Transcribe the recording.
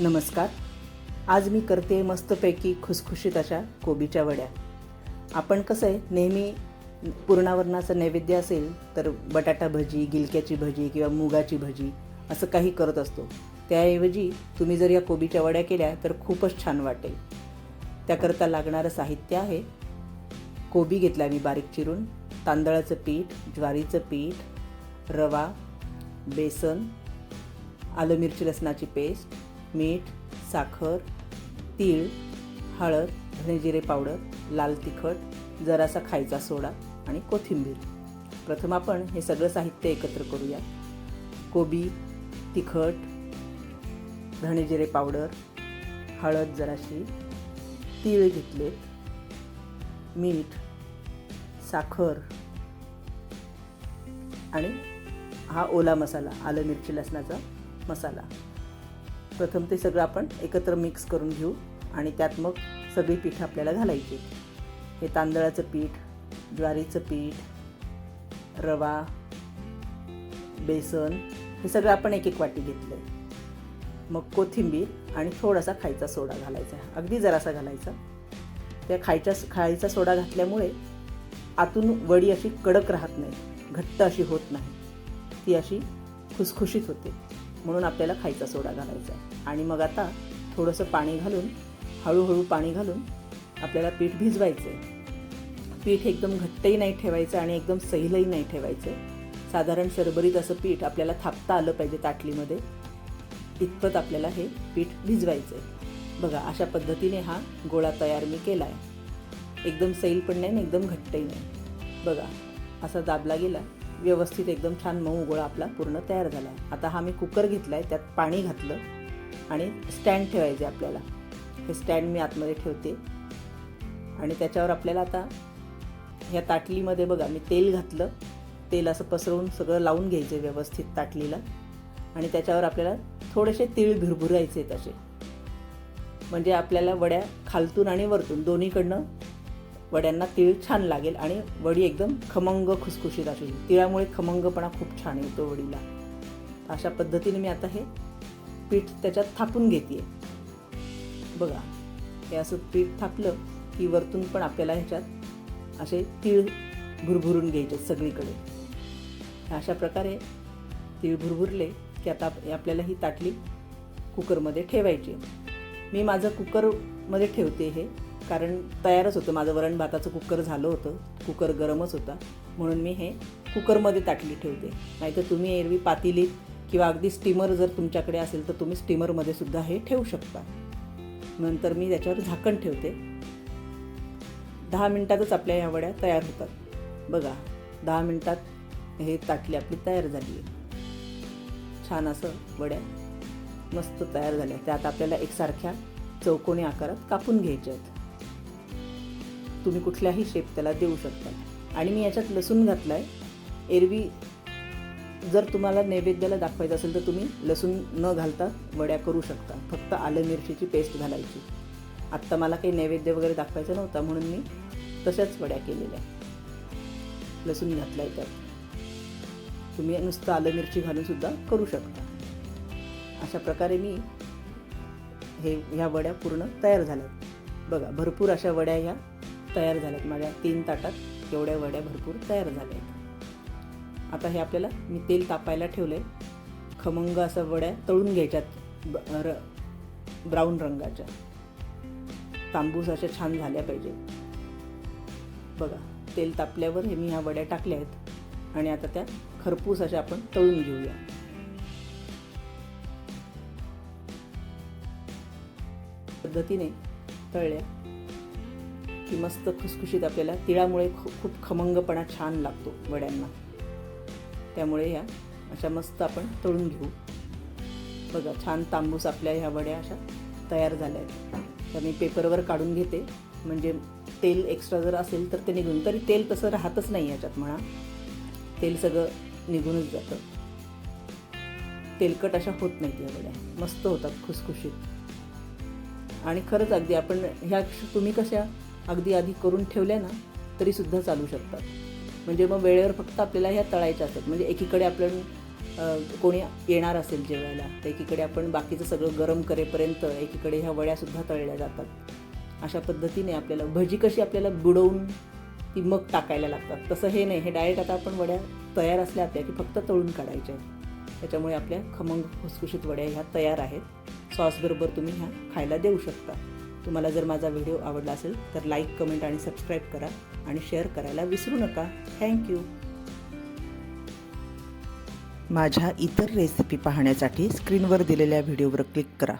नमस्कार. आज मी करते मस्तपैकी खुसखुशीत अशा कोबीच्या वड्या. आपण कसं आहे नेहमी पूर्णावरणाचं नैवेद्य असेल तर बटाटा भजी गिलक्याची भजी किंवा मुगाची भजी असं काही करत असतो. त्याऐवजी तुम्ही जर या कोबीच्या वड्या केल्या तर खूपच छान वाटेल. त्याकरता लागणारं साहित्य आहे. कोबी घेतला मी बारीक चिरून. तांदळाचं पीठ ज्वारीचं पीठ रवा बेसन आलं मिरची लसणाची पेस्ट मीठ साखर तीळ हळद धनेजिरे पावडर लाल तिखट जरासा खायचा सोडा आणि कोथिंबीर. प्रथम आपण हे सगळं साहित्य एकत्र करूया. कोबी तिखट धणेजिरे पावडर हळद जराशी तीळ घेतलेत मीठ साखर आणि हा ओला मसाला आलं मिरची लसणाचा मसाला. प्रथम ते सगळं आपण एकत्र मिक्स करून घेऊ आणि त्यात मग सगळी पीठ आपल्याला घालायची. हे तांदळाचं पीठ ज्वारीचं पीठ रवा बेसन हे सगळं आपण एक एक वाटी घेतलं आहे मग कोथिंबीर आणि थोडासा खायचा सोडा घालायचा. अगदी जरासा घालायचा. त्या खायच्या खायचा सोडा घातल्यामुळे आतून वडी अशी कडक राहत नाही. घट्ट अशी होत नाही. ती अशी खुसखुशीत होते. म्हणून आपल्याला खायचा सोडा घालायचा आणि मग आता थोडंसं पाणी घालून हळूहळू पाणी घालून आपल्याला पीठ भिजवायचं आहे पीठ एकदम घट्टही नाही ठेवायचं आणि एकदम सैलही नाही ठेवायचं. साधारण सरबरीत असं पीठ आपल्याला थापता आलं पाहिजे ताटलीमध्ये. इतपत आपल्याला हे पीठ भिजवायचं आहे बघा अशा पद्धतीने हा गोळा तयार मी केला आहे एकदम सैल पण नाही आणि एकदम घट्टही नाही. बघा असा दाबला गेला. व्यवस्थित एकदम छान मऊ गोळा आपला पूर्ण तयार झाला आहे. आता हा मी कुकर घेतला आहे त्यात पाणी घातलं आणि स्टँड ठेवायचे आपल्याला. हे स्टँड मी आतमध्ये ठेवते. आणि त्याच्यावर आपल्याला आता ह्या ताटलीमध्ये बघा मी तेल घातलं. तेल असं पसरवून सगळं लावून घ्यायचं व्यवस्थित ताटलीला. आणि त्याच्यावर आपल्याला थोडेसे तीळ भिरभुरायचे तसे. म्हणजे आपल्याला वड्या खालतून आणि वरतून दोन्हीकडनं वड्यांना तीळ छान लागेल आणि वडी एकदम खमंग खुसखुशीत अशी तिळामुळे खमंगपणा खूप छान येतो वडीला. अशा पद्धतीने मी आता हे पीठ त्याच्यात थापून घेते बघा हे असं पीठ थापलं की वरतून पण आपल्याला ह्याच्यात असे तीळ भुरभुरून घ्यायचे सगळीकडे. अशा प्रकारे तीळ भुरभुरले की आता आपल्याला ही ताटली कुकरमध्ये ठेवायची. मी माझं कुकरमध्ये ठेवते हे. कारण तयारच होतं. माझं वरण भाताचं कुकर झालं होतं. कुकर गरमच होता. म्हणून मी हे कुकरमध्ये ताटली ठेवते. नाहीतर तुम्ही एरवी पातेलीत किंवा अगदी स्टीमर जर तुमच्याकडे असेल तर तुम्ही स्टीमरमध्ये सुद्धा हे ठेवू शकता. नंतर मी त्याच्यावर झाकण ठेवते. दहा मिनटातच आपल्या ह्या वड्या तयार होतात. बघा दहा मिनटात हे ताटली आपली तयार झाली आहे. छान असं वड्या मस्त तयार झाल्या. त्यात आपल्याला एकसारख्या चौकोनी आकारात कापून घ्यायच्या आहेत. तुम्ही कुठल्याही शेप त्याला देऊ शकता. आणि मी याच्यात लसूण घातला आहे एरवी जर तुम्हाला नैवेद्याला दाखवायचं असेल तर तुम्ही लसूण न घालता वड्या करू शकता. फक्त आलं मिरचीची पेस्ट घालायची. आत्ता मला काही नैवेद्य वगैरे दाखवायचा नव्हता म्हणून मी तशाच वड्या केलेल्या. लसूण घातला आहे त्यात. तुम्ही नुसतं आलं मिरची घालूनसुद्धा करू शकता. अशा प्रकारे मी हे ह्या वड्या पूर्ण तयार झाल्या बघा भरपूर अशा वड्या ह्या तयार झाल्यात माझ्या तीन ताटात एवढ्या वड्या भरपूर तयार झाल्या आहेत. आता हे आपल्याला मी तेल तापायला ठेवलं आहे खमंग असं वड्या तळून घ्यायच्यात ब र ब्राऊन रंगाच्या. तांबूस अशा छान झाल्या पाहिजे बघा तेल तापल्यावर हे मी ह्या वड्या टाकल्या आहेत. आणि आता त्या खरपूस अशा आपण तळून घेऊया. पद्धतीने तळल्या. की मस्त खुसखुशीत आपल्याला तिळामुळे खूप खूप खमंगपणा छान लागतो वड्यांना. त्यामुळे ह्या अशा मस्त आपण तळून घेऊ. बघा छान तांबूस आपल्या ह्या वड्या अशा तयार झाल्या आहेत तर मी पेपरवर काढून घेते. म्हणजे तेल एक्स्ट्रा जर असेल तर ते निघून तरी तेल तसं राहतच नाही याच्यात म्हणा. तेल सगळं निघूनच जातं. तेलकट अशा होत नाहीत या वड्या. मस्त होतात खुसखुशीत. आणि खरंच अगदी आपण ह्या तुम्ही कशा अगदी आधी करून ठेवल्या ना तरीसुद्धा चालू शकतात. म्हणजे मग वेळेवर फक्त आपल्याला ह्या तळायच्या असतात. म्हणजे एकीकडे आपण कोणी येणार असेल जेवायला तर एकीकडे आपण बाकीचं सगळं गरम करेपर्यंत एकीकडे ह्या वड्यासुद्धा तळल्या जातात. अशा पद्धतीने आपल्याला भजी कशी आपल्याला बुडवून ती मग टाकायला लागतात. तसं हे नाही. हे डायरेक्ट आता आपण वड्या तयार असल्या आपल्या की फक्त तळून काढायच्या आहेत. त्याच्यामुळे आपल्या खमंग खुसखुशीत वड्या ह्या तयार आहेत. सॉसबरोबर तुम्ही ह्या खायला देऊ शकता. तुम्हाला जर माझा व्हिडिओ आवडला असेल तर लाईक कमेंट आणि सबस्क्राईब करा आणि शेअर करायला विसरू नका. थँक्यू माझ्या इतर रेसिपी पाहण्यासाठी स्क्रीनवर दिलेल्या व्हिडिओवर क्लिक करा.